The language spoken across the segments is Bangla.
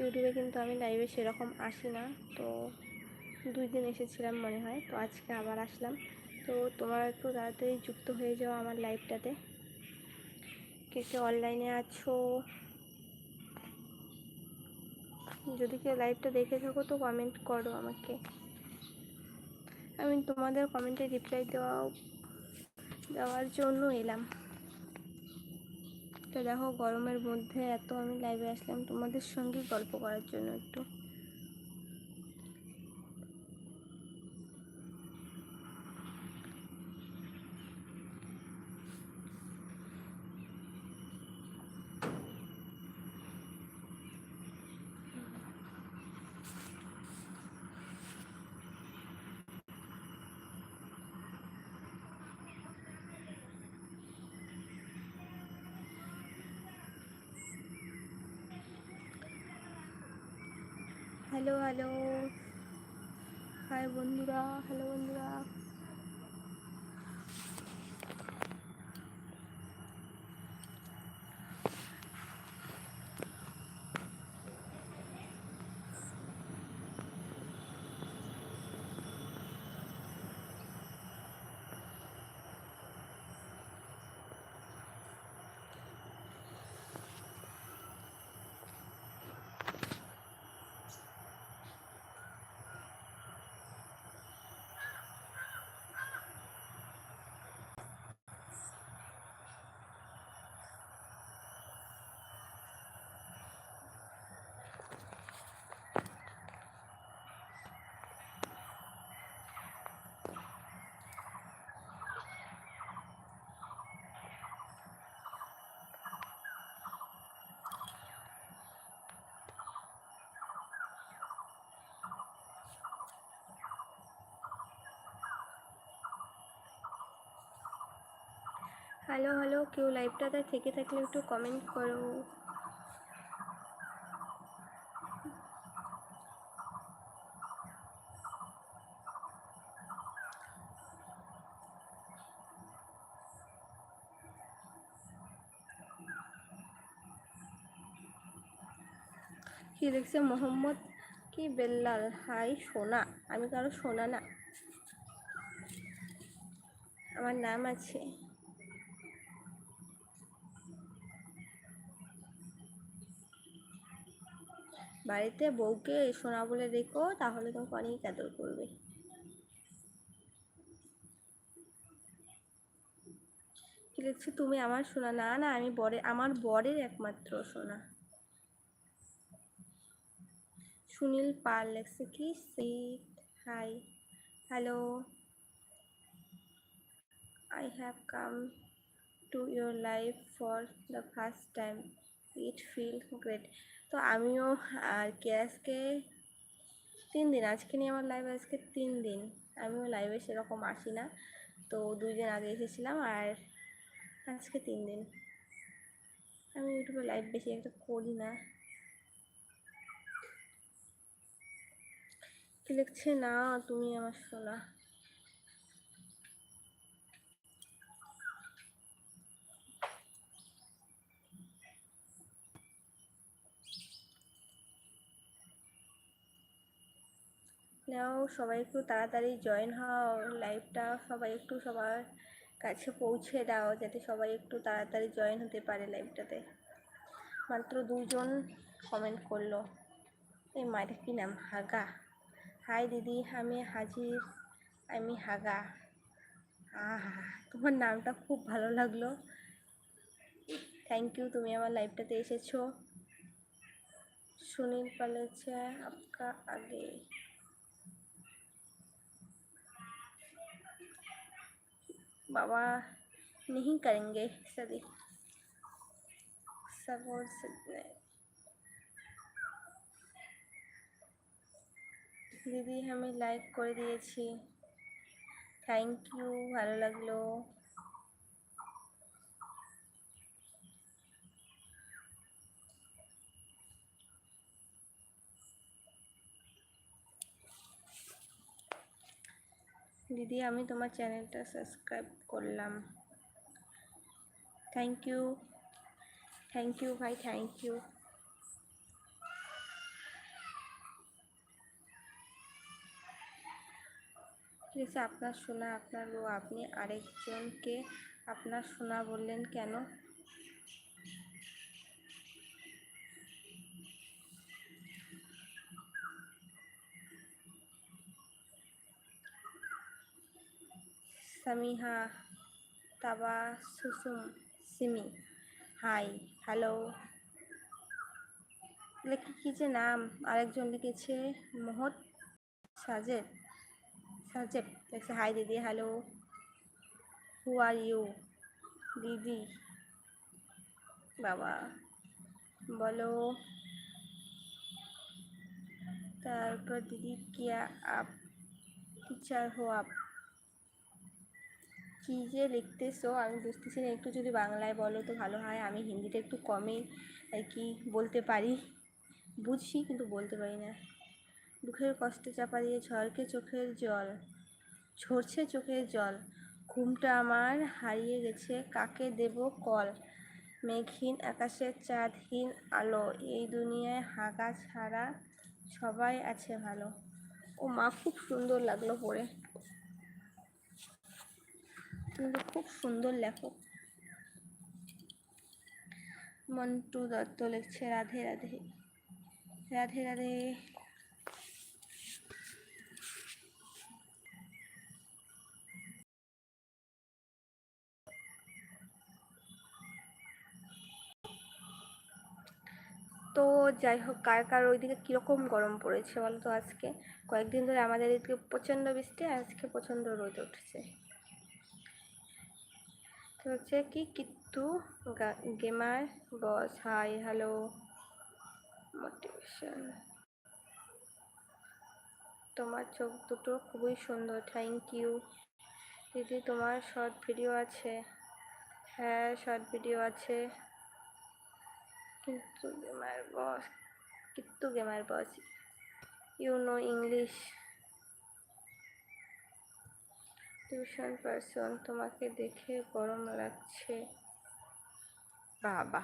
ইউটিউবে কিন্তু আমি লাইভে সেরকম আসি না। তো দুই দিন এসেছিলাম মনে হয়, তো আজকে আবার আসলাম। তো তোমরা একটু তাড়াতাড়ি যুক্ত হয়ে যাও আমার লাইভটাতে কে কে অনলাইনে আছো? যদি কেউ লাইভটা দেখে থাকো তো কমেন্ট করো আমাকে। আমি তোমাদের কমেন্টে রিপ্লাই দেওয়া দেওয়ার জন্য এলাম। তো দেখো গরমের মধ্যে এত আমি লাইভে আসলাম তোমাদের সঙ্গে গল্প করার জন্য একটু। Hello hello. হাই বন্ধুরা হ্যালো বন্ধুরা হ্যালো হ্যালো, কেউ লাইভটাতে থেকে থাকলে একটু কমেন্ট করো। কি দেখছে মোহাম্মদ? কি বেল্লাল? হাই, সোনা। আমি কারও সোনা না। আমার নাম আছে। বাড়িতে বউকে সোনা বলে রেখো, তাহলে তোমাকে অনেক আদর করবে। কি তুমি আমার সোনা। না না, আমি বরে, আমার বরের একমাত্র সোনা। সুনীল পাল লেখছে কি? Seat hi hello I have come to your life for the first time. It feels great. তো আমিও আর কি আজকে তিন দিন, আজকে নিয়ে আমার লাইভ আজকে তিন দিন। আমিও লাইভে সেরকম আসি না। তো দুই দিন আগে এসেছিলাম আর আজকে তিন দিন। আমি ইউটিউবে লাইভ বেশি একটা করি না। কি লিখছে? না, তুমি আমার শোনা। নাও, সবাই একটু তাড়াতাড়ি জয়েন হও লাইভটা সবাই একটু সবার কাছে পৌঁছে দাও, যাতে সবাই একটু তাড়াতাড়ি জয়েন হতে পারে লাইভটাতে মাত্র দুজন কমেন্ট করল। এই মায়ের কী নাম? হাগা। হাই দিদি, আমি হাজির, আমি হাগা। আহা, তোমার নামটা খুব ভালো লাগল। থ্যাংক ইউ তুমি আমার লাইভটাতে এসেছ। সুনীল বলেছে, আপকা আগে। बाबा नहीं करेंगे शादी सपोर्ट सकते দিদি আমি লাইক করে দিয়েছি থ্যাংক ইউ ভালো লাগলো দিদি, আমি তোমার চ্যানেলটা সাবস্ক্রাইব করলাম। থ্যাংক ইউ থ্যাংক ইউ ভাই থ্যাংক ইউ ঠিক আপনার শোনা, আপনার আপনি আরেকজনকে আপনার শোনা বললেন কেন? সামিহা তাবা সুসুম সিমি হাই হ্যালো লেখি কি যে নাম? আরেকজন লিখেছে মোহত সাজেদ। সাজেব লিখছে হাই দিদি হ্যালো হু আর ইউ দিদি, বাবা, বলো। তারপর দিদি কিয়া আপ টিচার হো আপ কী যে লিখতেছো? আমি বুঝতেছি না, একটু যদি বাংলায় বলো তো ভালো হয়। আমি হিন্দিটা একটু কমই, আর কি বলতে পারি। বুঝি কিন্তু বলতে পারি না। দুঃখের কষ্ট চাপা দিয়ে ঝড়কে চোখের জল, ঝরছে চোখের জল। ঘুমটা আমার হারিয়ে গেছে, কাকে দেব কল? মেঘহীন আকাশের চাঁদহীন আলো, এই দুনিয়ায় হাগা ছাড়া সবাই আছে ভালো। ও মা খুব সুন্দর লাগল পড়ে। তুমি তো খুব সুন্দর লেখো মন্টু দত্ত লিখছে রাধে রাধে। রাধে রাধে। তো যাই হোক, কার কার ওইদিকে কীরকম গরম পড়েছে বলো তো আজকে? কয়েকদিন ধরে আমাদের এদিকে প্রচণ্ড বৃষ্টি, আজকে প্রচণ্ড রোদ উঠছে। হচ্ছে কি কিত্তু gamer boss. Hi hello motivation তোমার চোখ দুটো খুবই সুন্দর থ্যাংক ইউ দিদি, তোমার শর্ট ভিডিও আছে। হ্যাঁ শর্ট ভিডিও আছে। কিন্তু গেমার বস কিন্তু gamer boss. You know English tuition person, তোমাকে দেখে গরম লাগছে। বাবা,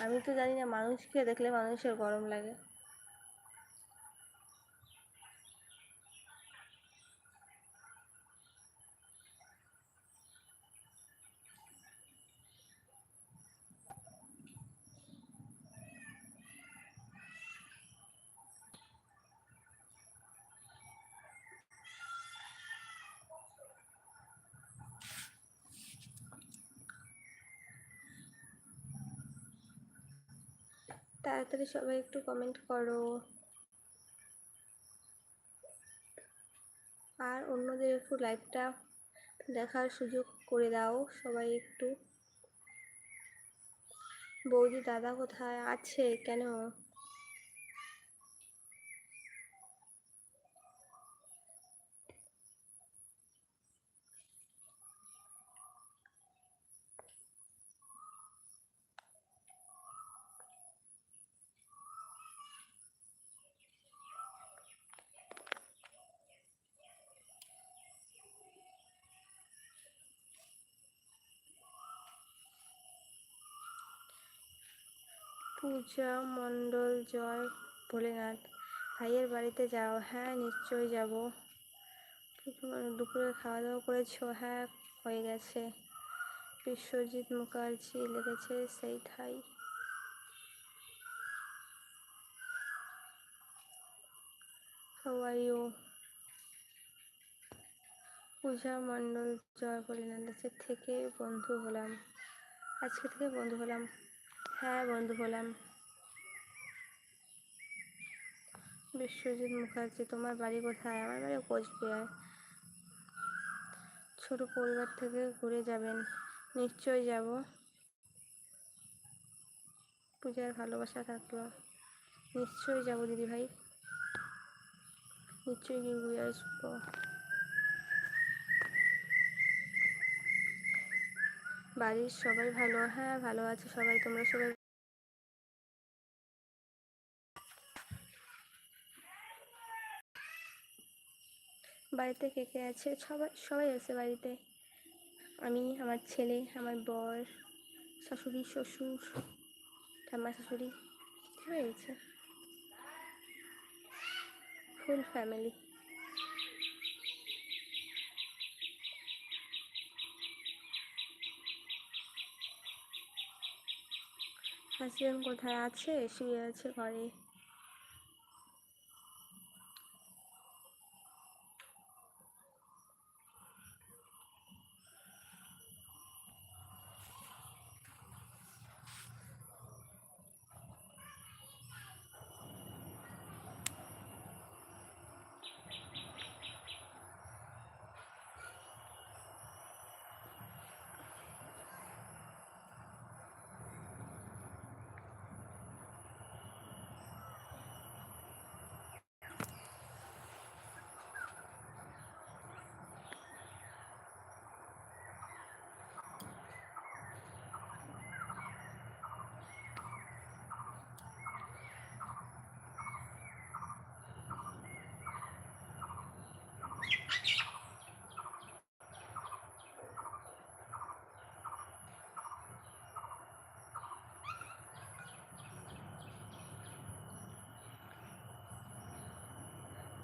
আমি তো জানি না মানুষকে দেখলে মানুষের গরম লাগে। তাড়াতাড়ি সবাই একটু কমেন্ট করো। আর অন্যদের একটু লাইভটা দেখার সুযোগ করে দাও, সবাই একটু। বৌদি দাদা কোথায়? আছে কেন? পূজা মণ্ডল, জয় ভোলেনাথ। ভাইয়ের বাড়িতে যাও। হ্যাঁ নিশ্চয়ই যাব। দুপুরে খাওয়া দাওয়া করেছ? হ্যাঁ হয়ে গেছে। বিশ্বজিৎ মুখার্জি লিখেছে, সেই ঠাই। How? পূজা মণ্ডল, জয় আজকে থেকে বন্ধু হলাম। আজকে থেকে বন্ধু হলাম। হ্যাঁ বন্ধু হলাম। বিশ্বজিৎ মুখার্জি, তোমার বাড়ি কোথায়? আমার বাড়ি কোচবিহার। ছোট পরিবার থেকে ঘুরে যাবেন। নিশ্চয়ই যাব। পূজার ভালোবাসা থাকল। নিশ্চয়ই যাব দিদি ভাই নিশ্চয়ই গিয়ে ঘুরে আসব। বাড়ির সবাই ভালো? হ্যাঁ ভালো আছে সবাই। তোমরা সবাই বাড়িতে কে কে আছে? সবাই সবাই আছে বাড়িতে। আমি, আমার ছেলে, আমার বর, শাশুড়ি, শ্বশুর, ঠাম্মা, শাশুড়ি, সবাই আছে। ফুল ফ্যামিলি একজন কোথায় আছে শুয়ে আছে ঘরে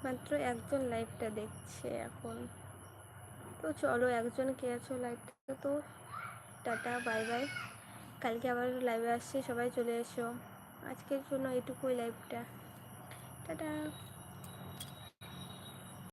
মাত্র একজন লাইভটা দেখছে এখন। তো চলো একজন কে আছো লাইভটা তো। টাটা, বাই বাই। কালকে আবার লাইভে আসছে, সবাই চলে এসো। আজকের জন্য এটুকুই লাইভটা। টাটা।